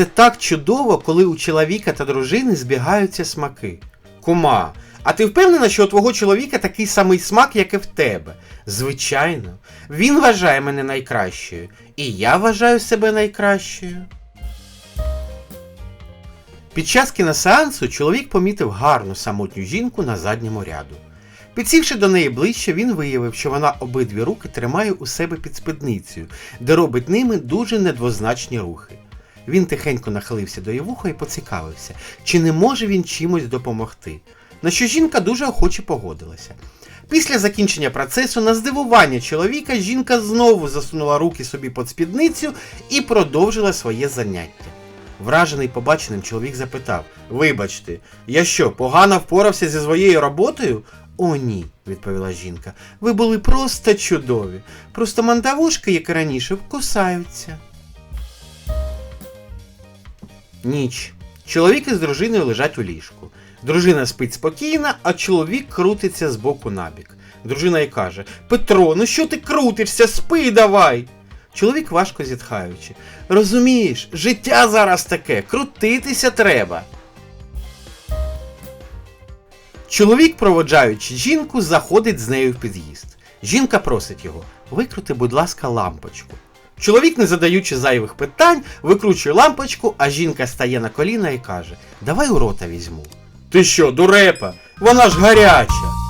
Це так чудово, коли у чоловіка та дружини збігаються смаки. Кума, а ти впевнена, що у твого чоловіка такий самий смак, як і в тебе? Звичайно, він вважає мене найкращою, і я вважаю себе найкращою. Під час кіносеансу чоловік помітив гарну самотню жінку на задньому ряду. Підсівши до неї ближче, він виявив, що вона обидві руки тримає у себе під спідницею, де робить ними дуже недвозначні рухи. Він тихенько нахилився до її вуха і поцікавився, чи не може він чимось допомогти. На що жінка дуже охоче погодилася. Після закінчення процесу, на здивування чоловіка, жінка знову засунула руки собі під спідницю і продовжила своє заняття. Вражений побаченим, чоловік запитав: Вибачте, я що, погано впорався зі своєю роботою? О, ні, відповіла жінка. Ви були просто чудові. Просто мандавушки, як і раніше, кусаються. Ніч. Чоловік із дружиною лежать у ліжку. Дружина спить спокійно, а чоловік крутиться з боку на бік. Дружина й каже: Петро, ну що ти крутишся? Спи давай. Чоловік важко зітхаючи. Розумієш, життя зараз таке, крутитися треба. Чоловік, проводжаючи жінку, заходить з нею в під'їзд. Жінка просить його: викрути, будь ласка, лампочку. Чоловік, не задаючи зайвих питань, викручує лампочку, а жінка стає на коліна і каже: Давай у рота візьму. Ти що, дурепа? Вона ж гаряча.